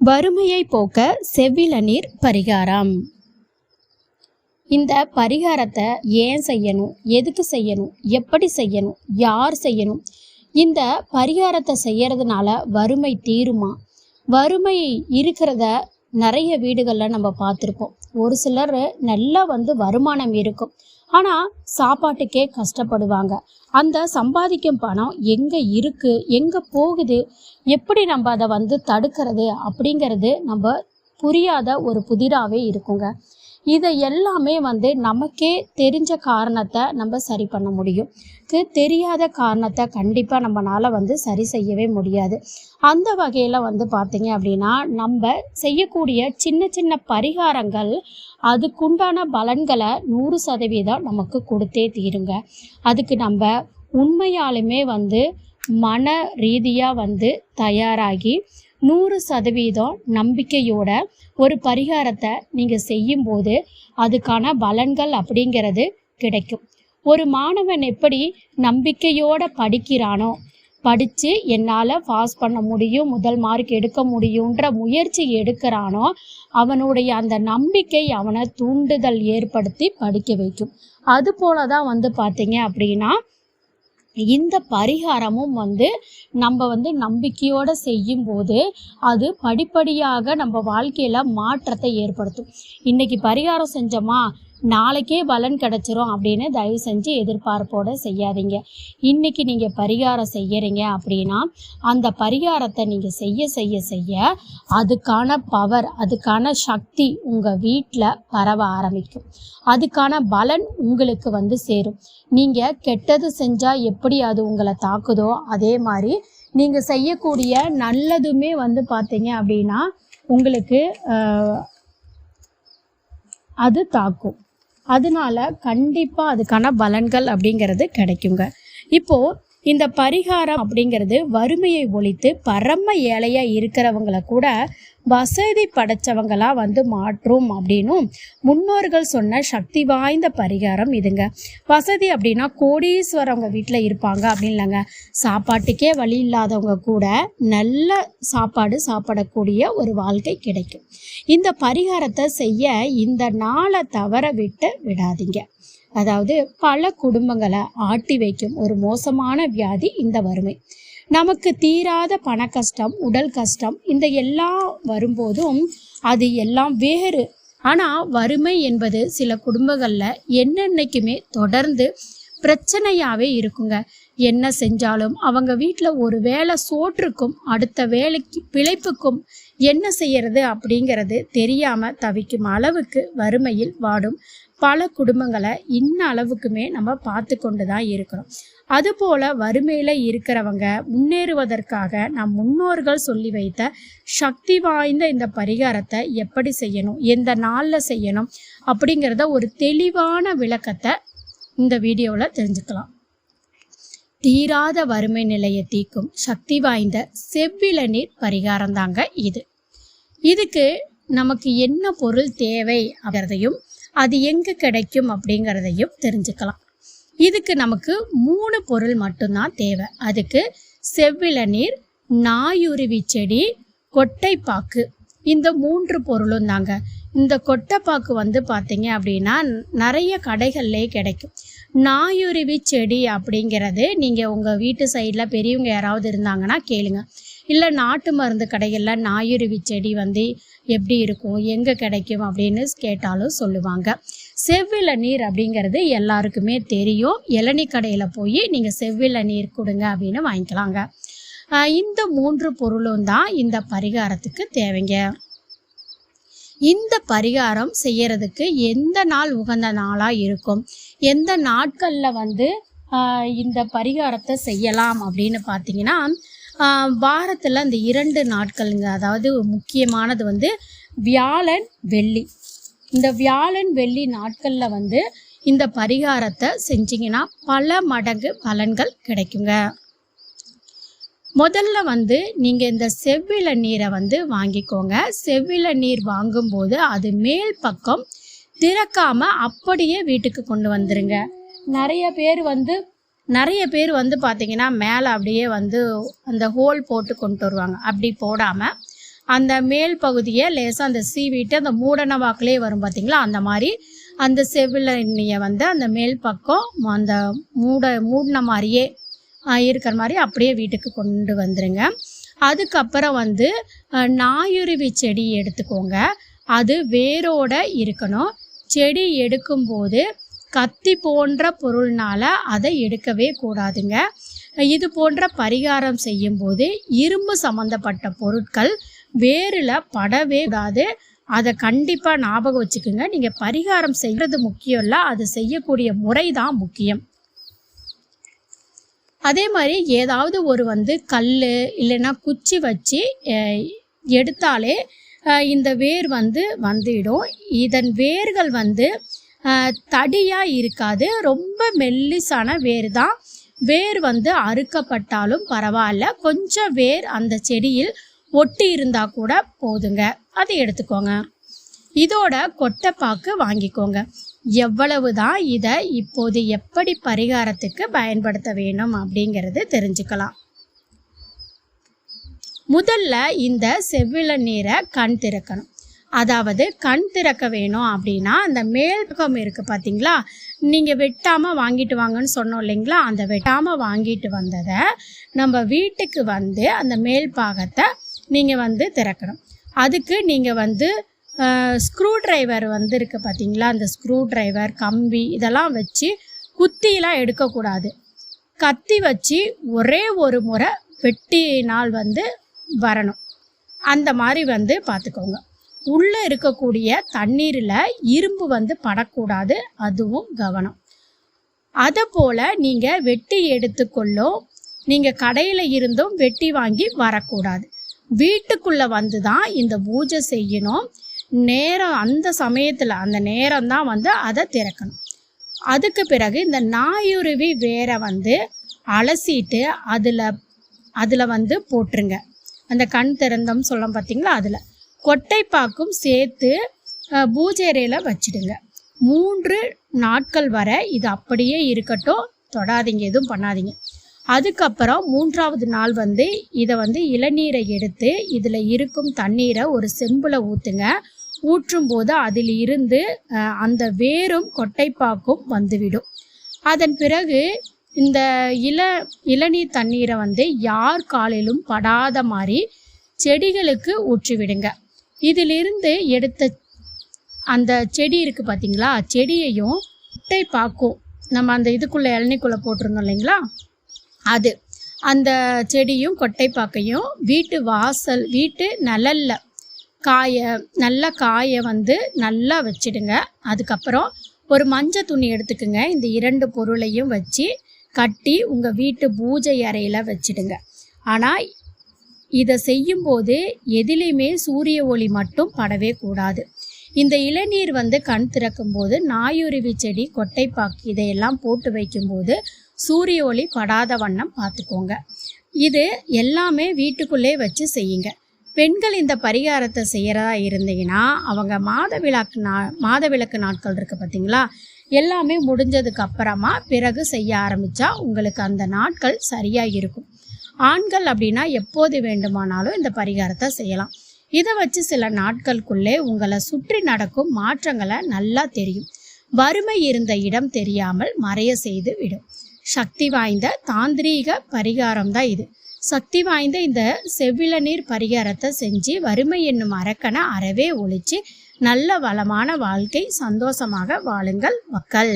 வறுமையை போக்க செவ்விளநீர் பரிகாரம். இந்த பரிகாரத்தை ஏன் செய்யணும்? எதுக்கு செய்யணும்? எப்படி செய்யணும்? யார் செய்யணும்? இந்த பரிகாரத்தை செய்யறதுனால வறுமை தீருமா? வறுமை இருக்கிறத நிறைய வீடுகளில் நம்ம பார்த்துருப்போம். ஒரு சிலர் நல்லா வந்து வருமானம் இருக்கும். ஆனால் சாப்பாட்டுக்கே கஷ்டப்படுவாங்க. அந்த சம்பாதிக்கும் பணம் எங்கே இருக்குது எங்கே போகுது? எப்படி நம்ம அதை வந்து தடுக்கிறது? அப்படிங்கிறது நம்ம புரியாத ஒரு புதிராகவே இருக்குங்க. இதை எல்லாமே வந்து நமக்கே தெரிஞ்ச காரணத்தை நம்ம சரி பண்ண முடியும். தெரியாத காரணத்தை கண்டிப்பாக நம்மளால் வந்து சரி செய்யவே முடியாது. அந்த வகையில் வந்து பார்த்தீங்க அப்படின்னா நம்ம செய்யக்கூடிய சின்ன சின்ன பரிகாரங்கள் அதுக்குண்டான பலன்களை நூறு சதவீதம் நமக்கு கொடுத்தே தீருங்க. அதுக்கு நம்ம உண்மையாலுமே வந்து மன ரீதியாக வந்து தயாராகி நூறு சதவீதம் நம்பிக்கையோட ஒரு பரிகாரத்தை நீங்கள் செய்யும்போது அதுக்கான பலன்கள் அப்படிங்கிறது கிடைக்கும். ஒரு மாணவன் எப்படி நம்பிக்கையோட படிக்கிறானோ படித்து என்னால் பாஸ் பண்ண முடியும் முதல் மார்க் எடுக்க முடியுன்ற முயற்சி எடுக்கிறானோ அவனுடைய அந்த நம்பிக்கை அவனை தூண்டுதல் ஏற்படுத்தி படிக்க வைக்கும். அதுபோல தான் வந்து பார்த்தீங்க அப்படின்னா இந்த பரிகாரமும் வந்து நம்ம வந்து நம்பிக்கையோடு செய்யும்போது அது படிப்படியாக நம்ம வாழ்க்கையில் மாற்றத்தை ஏற்படுத்தும். இன்றைக்கி பரிகாரம் செஞ்சோமா? நாளைக்கே பலன் கிடச்சிரும் அப்படின்னு தயவு செஞ்சு எதிர்பார்ப்போடு செய்யாதீங்க. இன்றைக்கி நீங்கள் பரிகாரம் செய்யறீங்க அப்படின்னா அந்த பரிகாரத்தை நீங்கள் செய்ய செய்ய செய்ய அதுக்கான பவர் அதுக்கான சக்தி உங்கள் வீட்டில் பரவ ஆரம்பிக்கும். அதுக்கான பலன் உங்களுக்கு வந்து சேரும். நீங்கள் கெட்டது செஞ்சால் எப்படி அது உங்களை தாக்குதோ அதே மாதிரி நீங்கள் செய்யக்கூடிய நல்லதுமே வந்து பார்த்தீங்க அப்படின்னா உங்களுக்கு அது தாக்கும். அதனால கண்டிப்பாக அதுக்கான பலன்கள் அப்படிங்கிறது கிடைக்குங்க. இப்போது இந்த பரிகாரம் அப்படிங்கிறது வறுமையை ஒழித்து பரம ஏழையாக இருக்கிறவங்கள கூட வசதி படைச்சவங்களா வந்து மாற்றும் அப்படின்னும் முன்னோர்கள் சொன்ன சக்தி வாய்ந்த பரிகாரம் இதுங்க. வசதி அப்படின்னா கோடீஸ்வரவங்க வீட்டில் இருப்பாங்க அப்படின்னு இல்லைங்க சாப்பாட்டுக்கே வழி இல்லாதவங்க கூட நல்ல சாப்பாடு சாப்பிடக்கூடிய ஒரு வாழ்க்கை கிடைக்கும். இந்த பரிகாரத்தை செய்ய இந்த நாளை தவற விட்டு விடாதீங்க. அதாவது பல குடும்பங்களை ஆட்டி வைக்கும் ஒரு மோசமான வியாதி இந்த வறுமை. நமக்கு தீராத பண கஷ்டம் உடல் கஷ்டம் இந்த எல்லாம் வரும்போதும் அது எல்லாம் வேறு. ஆனால் வறுமை என்பது சில குடும்பங்களில் என்னென்னைக்குமே தொடர்ந்து பிரச்சனையாகவே இருக்குங்க. என்ன செஞ்சாலும் அவங்க வீட்டில் ஒரு வேளை சோற்றுக்கும் அடுத்த வேலைக்கு பிழைப்புக்கும் என்ன செய்யறது அப்படிங்கிறது தெரியாமல் தவிக்கும் அளவுக்கு வறுமையில் வாடும் பல குடும்பங்களை இன்ன அளவுக்குமே நம்ம பார்த்து கொண்டு தான் இருக்கிறோம். அதுபோல் வறுமையில் இருக்கிறவங்க முன்னேறுவதற்காக நம் முன்னோர்கள் சொல்லி வைத்த சக்தி வாய்ந்த இந்த பரிகாரத்தை எப்படி செய்யணும் எந்த நாளில் செய்யணும் அப்படிங்கிறத ஒரு தெளிவான விளக்கத்தை இந்த வீடியோவில் தெரிஞ்சுக்கலாம். தீராத வறுமை நிலையை தீர்க்கும் சக்தி வாய்ந்த செவ்விளநீர் பரிகாரம் தாங்க இது. இதுக்கு நமக்கு என்ன பொருள் தேவை அப்படிங்கிறதையும் அது எங்கே கிடைக்கும் அப்படிங்கிறதையும் தெரிஞ்சுக்கலாம். இதுக்கு நமக்கு மூணு பொருள் மட்டும்தான் தேவை. அதுக்கு செவ்விளநீர் நாயுருவி செடி கொட்டைப்பாக்கு. இந்த மூன்று பொருளும் தாங்க. இந்த கொட்டைப்பாக்கு வந்து பார்த்தீங்க அப்படின்னா நிறைய கடைகள்லேயே கிடைக்கும். நாயுருவி செடி அப்படிங்கிறது நீங்கள் உங்கள் வீட்டு சைடில் பெரியவங்க யாராவது இருந்தாங்கன்னா கேளுங்க. இல்லை நாட்டு மருந்து கடைகளில் நாயுருவி செடி வந்து எப்படி இருக்கும் எங்கே கிடைக்கும் அப்படின்னு கேட்டாலும் சொல்லுவாங்க. செவ்வில நீர் அப்படிங்கிறது எல்லாருக்குமே தெரியும். இளநீ கடையில் போய் நீங்கள் செவ்வில நீர் கொடுங்க அப்படின்னு வாங்கிக்கலாங்க. இந்த மூன்று பொருளும் தான் இந்த பரிகாரத்துக்கு தேவைங்க. இந்த பரிகாரம் செய்யறதுக்கு எந்த நாள் உகந்த நாளாக இருக்கும்? எந்த நாட்களில் வந்து இந்த பரிகாரத்தை செய்யலாம் அப்படின்னு பார்த்தீங்கன்னா வாரத்தில் அந்த இரண்டு நாட்களுங்க. அதாவது முக்கியமானது வந்து வியாழன் வெள்ளி. இந்த வியாழன் வெள்ளி நாட்களில் வந்து இந்த பரிகாரத்தை செஞ்சிங்கன்னா பல மடங்கு பலன்கள் கிடைக்குங்க. முதல்ல வந்து நீங்கள் இந்த செவ்வில நீரை வந்து வாங்கிக்கோங்க. செவ்வில நீர் வாங்கும்போது அது மேல் பக்கம் திறக்காமல் அப்படியே வீட்டுக்கு கொண்டு வந்துருங்க. நிறைய பேர் வந்து நிறைய பேர் வந்து பார்த்திங்கன்னா மேலே அப்படியே வந்து அந்த ஹோல் போட்டு கொண்டு வருவாங்க. அப்படி போடாமல் அந்த மேல் பகுதியை லேசாக அந்த சீவிட்டு அந்த மூடன வாக்கிலே வரும் பார்த்திங்களா அந்த மாதிரி அந்த செவிலனியை வந்து அந்த மேல் பக்கம் அந்த மூட மூடின மாதிரியே இருக்கிற மாதிரி அப்படியே வீட்டுக்கு கொண்டு வந்துருங்க. அதுக்கப்புறம் வந்து நாயுருவி செடி எடுத்துக்கோங்க. அது வேரோட இருக்கணும். செடி எடுக்கும்போது கத்தி போன்ற பொருள்னால அதை எடுக்கவே கூடாதுங்க. இது போன்ற பரிகாரம் செய்யும்போது இரும்பு சம்மந்தப்பட்ட பொருட்கள் வேரில் படவே கூடாது. அதை கண்டிப்பாக ஞாபகம் வச்சுக்கோங்க. நீங்கள் பரிகாரம் செய்கிறது முக்கியம் இல்லை அது செய்யக்கூடிய முறை தான் முக்கியம். அதே மாதிரி ஏதாவது ஒரு வந்து கல் இல்லைன்னா குச்சி வச்சு எடுத்தாலே இந்த வேர் வந்து வந்துடும் இதன் வேர்கள் வந்து தடியாக இருக்காது. ரொம்ப மெல்லிசான வேர் தான் வேர் வந்து அறுக்கப்பட்டாலும் பரவாயில்ல. கொஞ்சம் வேர் அந்த செடியில் ஒட்டி இருந்தால் கூட போதுங்க. அதை எடுத்துக்கோங்க. இதோட கொட்டைப்பாக்கு வாங்கிக்கோங்க. எவ்வளவு தான் இதை இப்போது எப்படி பரிகாரத்துக்கு பயன்படுத்த வேணும் அப்படிங்கிறது தெரிஞ்சுக்கலாம். முதல்ல இந்த செவ்விள நீரை கண் திறக்கணும். அதாவது கண் திறக்க வேணும் அப்படின்னா அந்த மேல் பக்கம் இருக்குது பார்த்தீங்களா நீங்கள் வெட்டாமல் வாங்கிட்டு வாங்கன்னு சொன்னோம் இல்லைங்களா? அந்த வெட்டாமல் வாங்கிட்டு வந்ததை நம்ம வீட்டுக்கு வந்து அந்த மேல் பாகத்தை நீங்கள் வந்து திறக்கணும். அதுக்கு நீங்கள் வந்து ஸ்க்ரூ டிரைவர் வந்து இருக்கு பார்த்தீங்களா அந்த ஸ்க்ரூ டிரைவர் கம்பி இதெல்லாம் வச்சு குத்திலாம் எடுக்கக்கூடாது. கத்தி வச்சு ஒரே ஒரு முறை வெட்டினால் வந்து வரணும். அந்த மாதிரி வந்து பார்த்துக்கோங்க. உள்ளே இருக்கக்கூடிய தண்ணீரில் இரும்பு வந்து படக்கூடாது அதுவும் கவனம். அதை போல் நீங்கள் வெட்டி எடுத்துக்கொள்ளோ நீங்கள் கடையில் இருந்தும் வெட்டி வாங்கி வரக்கூடாது. வீட்டுக்குள்ளே வந்து தான் இந்த பூஜை செய்யணும். நேரம் அந்த சமயத்தில் அந்த நேரம் தான் வந்து அதை திறக்கணும். அதுக்கு பிறகு இந்த நாயுருவி வேரை வந்து அலசிட்டு அதில் அதில் வந்து போட்டுருங்க. அந்த கண் திறந்தம் சொல்ல பார்த்தீங்களா அதில். கொட்டைப்பாக்கும் சேர்த்து பூஜை அறையில் வச்சிடுங்க. மூன்று நாட்கள் வரை இது அப்படியே இருக்கட்டும். தொடாதீங்க எதுவும் பண்ணாதீங்க. அதுக்கப்புறம் மூன்றாவது நாள் வந்து இதை வந்து இளநீரை எடுத்து இதில் இருக்கும் தண்ணீரை ஒரு செம்பில் ஊற்றுங்க ஊற்றும் போது அதில் இருந்து அந்த வேரும் கொட்டைப்பாக்கும் வந்துவிடும். அதன் பிறகு இந்த இள இளநீர் தண்ணீரை வந்து யார் காலிலும் படாத மாதிரி செடிகளுக்கு ஊற்றிவிடுங்க. இதிலிருந்து எடுத்த அந்த செடி இருக்குது பார்த்தீங்களா செடியையும் கொட்டை பாக்கும் நம்ம அந்த இதுக்குள்ளே இளநிக்குள்ளே போட்டிருந்தோம் இல்லைங்களா? அது. அந்த செடியும் கொட்டைப்பாக்கையும் வீட்டு வாசல் வீட்டு நிழல்ல காய நல்ல காய வந்து நல்லா வச்சிடுங்க. அதுக்கப்புறம் ஒரு மஞ்சள் துணி எடுத்துக்கோங்க. இந்த இரண்டு பொருளையும் வச்சு கட்டி உங்கள் வீட்டு பூஜை அறையில் வச்சிடுங்க. ஆனால் இதை செய்யும்போது எதிலையுமே சூரிய ஒளி மட்டும் படவே கூடாது. இந்த இளநீர் வந்து கண் திறக்கும்போது நாயுருவி செடி கொட்டைப்பாக்கு இதையெல்லாம் போட்டு வைக்கும்போது சூரிய ஒளி படாத வண்ணம் பார்த்துக்கோங்க. இது எல்லாமே வீட்டுக்குள்ளே வச்சு செய்யுங்க. பெண்கள் இந்த பரிகாரத்தை செய்கிறதா இருந்தீங்கன்னா அவங்க மாத விளக்கு நா மாத விளக்கு நாட்கள் இருக்குது பார்த்தீங்களா? எல்லாமே முடிஞ்சதுக்கு அப்புறமா பிறகு செய்ய ஆரம்பித்தா உங்களுக்கு அந்த நாட்கள் சரியாக இருக்கும். ஆண்கள் அப்படின்னா எப்போது வேண்டுமானாலும் இந்த பரிகாரத்தை செய்யலாம். இதை வச்சு சில நாட்களுக்குள்ளே உங்களை சுற்றி நடக்கும் மாற்றங்களை நல்லா தெரியும். வறுமை இருந்த இடம் தெரியாமல் மறைய செய்து விடும். சக்தி வாய்ந்த தாந்திரீக பரிகாரம் தான் இது. சக்தி வாய்ந்த இந்த செவ்விளநீர் பரிகாரத்தை செஞ்சு வறுமை என்னும் அரக்கனை அறவே ஒழிச்சு நல்ல வளமான வாழ்க்கை சந்தோஷமாக வாழுங்கள் மக்கள்.